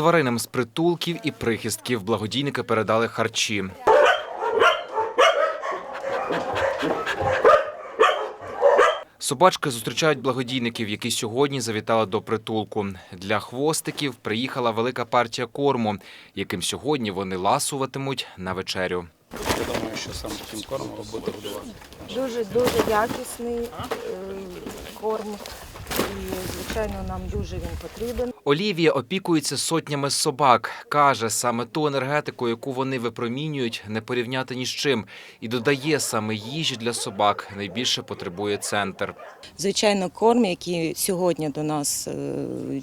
Тваринам з притулків і прихистків благодійники передали харчі. Собачки зустрічають благодійників, які сьогодні завітали до притулку. Для хвостиків приїхала велика партія корму, яким сьогодні вони ласуватимуть на вечерю. Я думаю, що саме таким кормом ви будете годувати. Дуже дуже якісний е, корм. І, звичайно, нам дуже він потрібен. Олівія опікується сотнями собак. Каже, саме ту енергетику, яку вони випромінюють, не порівняти ні з чим. І додає, саме їжі для собак найбільше потребує центр. Звичайно, корм, який сьогодні до нас, е,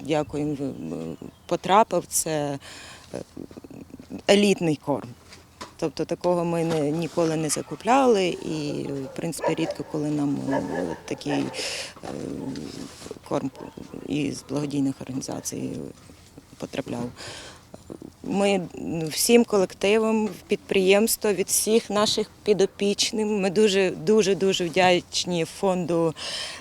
дякуємо, е, потрапив, це е, елітний корм. Тобто такого ми не, ніколи не закупляли, і в принципі рідко коли нам е, такий е, корм із благодійних організацій потрапляв. Ми всім колективом підприємства від всіх наших підопічних. Ми дуже дуже дуже вдячні фонду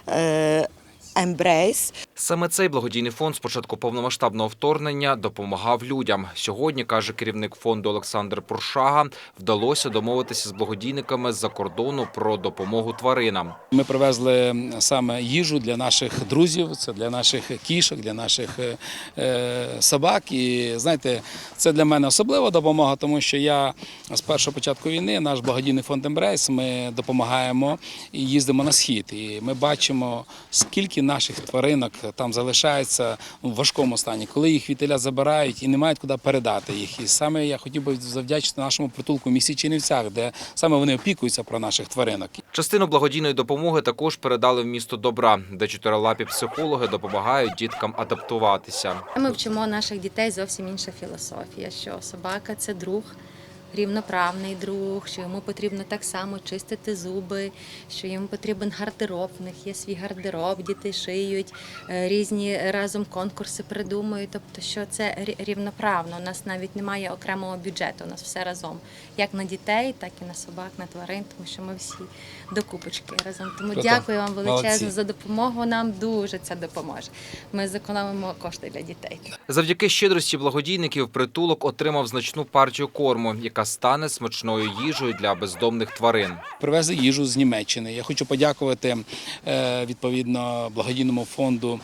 е, Embrace. Саме цей благодійний фонд з початку повномасштабного вторгнення допомагав людям. Сьогодні, каже керівник фонду Олександр Пуршага, вдалося домовитися з благодійниками з-за кордону про допомогу тваринам. Ми привезли саме їжу для наших друзів, це для наших кішок, для наших е, е, собак. І знаєте, це для мене особлива допомога, тому що я з першого початку війни, наш благодійний фонд Ембрейс, ми допомагаємо і їздимо на схід. І ми бачимо, скільки наших тваринок там залишається в важкому стані, коли їх вітеля забирають і не мають куди передати їх. І саме я хотів би завдячити нашому притулку в місті Чернівцях, де саме вони опікуються про наших тваринок. Частину благодійної допомоги також передали в місто Добра, де чотирилапі психологи допомагають діткам адаптуватися. Ми вчимо наших дітей зовсім інша філософія, що собака це друг. Рівноправний друг, що йому потрібно так само чистити зуби, що йому потрібен гардероб. В них є свій гардероб, діти шиють, е, різні разом конкурси придумують. Тобто, що це рівноправно. У нас навіть немає окремого бюджету, у нас все разом. Як на дітей, так і на собак, на тварин, тому що ми всі до купочки разом. Тому Круто. дякую вам величезно Молодці. за допомогу. Нам дуже це допоможе. Ми зекономимо кошти для дітей. Завдяки щедрості благодійників притулок отримав значну партію корму, яка стане смачною їжею для бездомних тварин. Привезли їжу з Німеччини. Я хочу подякувати е, відповідно благодійному фонду.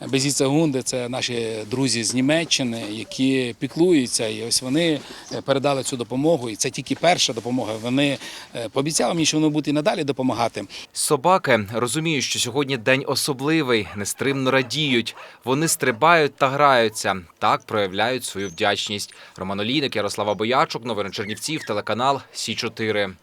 Безіця Гунди це наші друзі з Німеччини, які піклуються, і ось вони е, передали цю допомогу. І це тільки перша допомога. Вони е, пообіцяли мені, що вони будуть і надалі допомагати. Собаки розуміють, що сьогодні день особливий, нестримно радіють. Вони стрибають та граються. Так проявляють свою вдячність. Роман Олійник, Ярослава Боячук, новини Чернівців, телеканал Сі 4